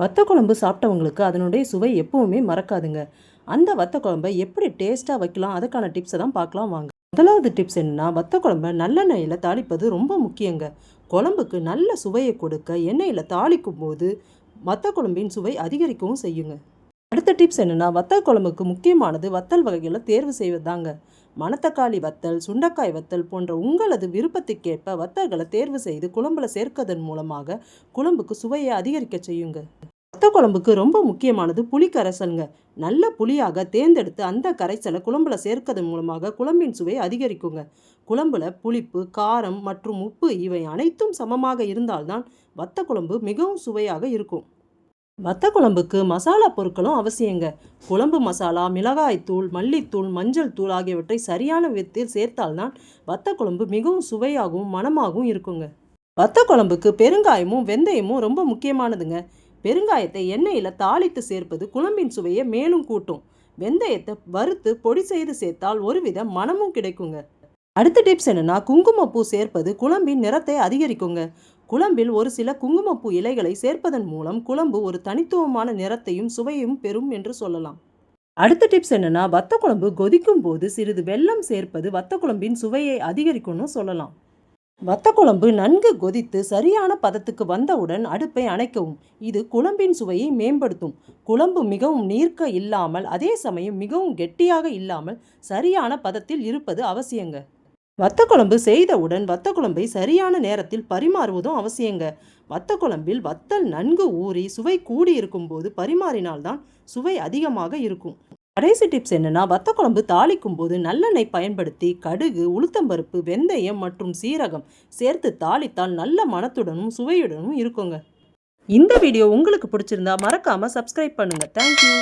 வத்த குழம்பு சாப்பிட்டவங்களுக்கு அதனுடைய சுவை எப்பவுமே மறக்காதுங்க. அந்த வத்த குழம்பை எப்படி டேஸ்ட்டாக வைக்கலாம்? அதுக்கான டிப்ஸை தான் பார்க்கலாம் வாங்க. முதலாவது டிப்ஸ் என்னன்னா வத்த குழம்பை நல்லெண்ணெயில் தாளிப்பது ரொம்ப முக்கியங்க. குழம்புக்கு நல்ல சுவையை கொடுக்க எண்ணெயில் தாளிக்கும் போது வத்த குழம்பின் சுவை அதிகரிக்கவும் செய்யுங்க. அடுத்த டிப்ஸ் என்னென்னா வத்தல் குழம்புக்கு முக்கியமானது வத்தல் வகைகளை தேர்வு செய்வதாங்க. மணத்தக்காளி வத்தல் சுண்டக்காய் வத்தல் போன்ற உங்களது விருப்பத்துக்கேற்ப வத்தல்களை தேர்வு செய்து குழம்புல சேர்க்கதன் மூலமாக குழம்புக்கு சுவையை அதிகரிக்க செய்யுங்க. வத்த குழம்புக்கு ரொம்ப முக்கியமானது புளி கரைசலுங்க நல்ல புளியாக தேர்ந்தெடுத்து அந்த கரைசலை குழம்புல சேர்க்கதன் மூலமாக குழம்பின் சுவை அதிகரிக்குங்க. குழம்புல புளிப்பு காரம் மற்றும் உப்பு இவை அனைத்தும் சமமாக இருந்தால்தான் வத்த குழம்பு மிகவும் சுவையாக இருக்கும். வத்த குழம்புக்கு மசாலா பொருட்களும் அவசியங்க. குழம்பு மசாலா மிளகாய்த்தூள் மல்லித்தூள் மஞ்சள் தூள் ஆகியவற்றை சரியான விதத்தில் சேர்த்தால்தான் வத்த குழம்பு மிகவும் சுவையாகவும் மணமாகவும் இருக்குங்க. வத்த குழம்புக்கு பெருங்காயமும் வெந்தயமும் ரொம்ப முக்கியமானதுங்க. பெருங்காயத்தை எண்ணெயில் தாளித்து சேர்ப்பது குழம்பின் சுவையை மேலும் கூட்டும். வெந்தயத்தை வறுத்து பொடி செய்து சேர்த்தால் ஒருவித மனமும் கிடைக்குங்க. அடுத்த டிப்ஸ் என்னன்னா குங்குமப்பூ சேர்ப்பது குழம்பின் நிறத்தை அதிகரிக்குங்க. குழம்பில் ஒரு சில குங்குமப்பூ இலைகளை சேர்ப்பதன் மூலம் குழம்பு ஒரு தனித்துவமான நிறத்தையும் சுவையும் பெறும் என்று சொல்லலாம். அடுத்த டிப்ஸ் என்னென்னா வத்த குழம்பு கொதிக்கும் போது சிறிது வெல்லம் சேர்ப்பது வத்த குழம்பின் சுவையை அதிகரிக்கும்னு சொல்லலாம். வத்த குழம்பு நன்கு கொதித்து சரியான பதத்துக்கு வந்தவுடன் அடுப்பை அணைக்கவும். இது குழம்பின் சுவையை மேம்படுத்தும். குழம்பு மிகவும் நீர்க்க இல்லாமல் அதே சமயம் மிகவும் கெட்டியாக இல்லாமல் சரியான பதத்தில் இருப்பது அவசியங்க. வத்த குழம்பு செய்தவுடன் வத்த குழம்பை சரியான நேரத்தில் பரிமாறுவதும் அவசியங்க. வத்த குழம்பில் வத்தல் நன்கு ஊறி சுவை கூடி இருக்கும்போது பரிமாறினால்தான் சுவை அதிகமாக இருக்கும். கடைசி டிப்ஸ் என்னென்னா வத்த குழம்பு தாளிக்கும் போது நல்லெண்ணெய் பயன்படுத்தி கடுகு உளுத்தம்பருப்பு வெந்தயம் மற்றும் சீரகம் சேர்த்து தாளித்தால் நல்ல மனத்துடனும் சுவையுடனும் இருக்குங்க. இந்த வீடியோ உங்களுக்கு பிடிச்சிருந்தா மறக்காமல் சப்ஸ்கிரைப் பண்ணுங்கள் தேங்க்யூ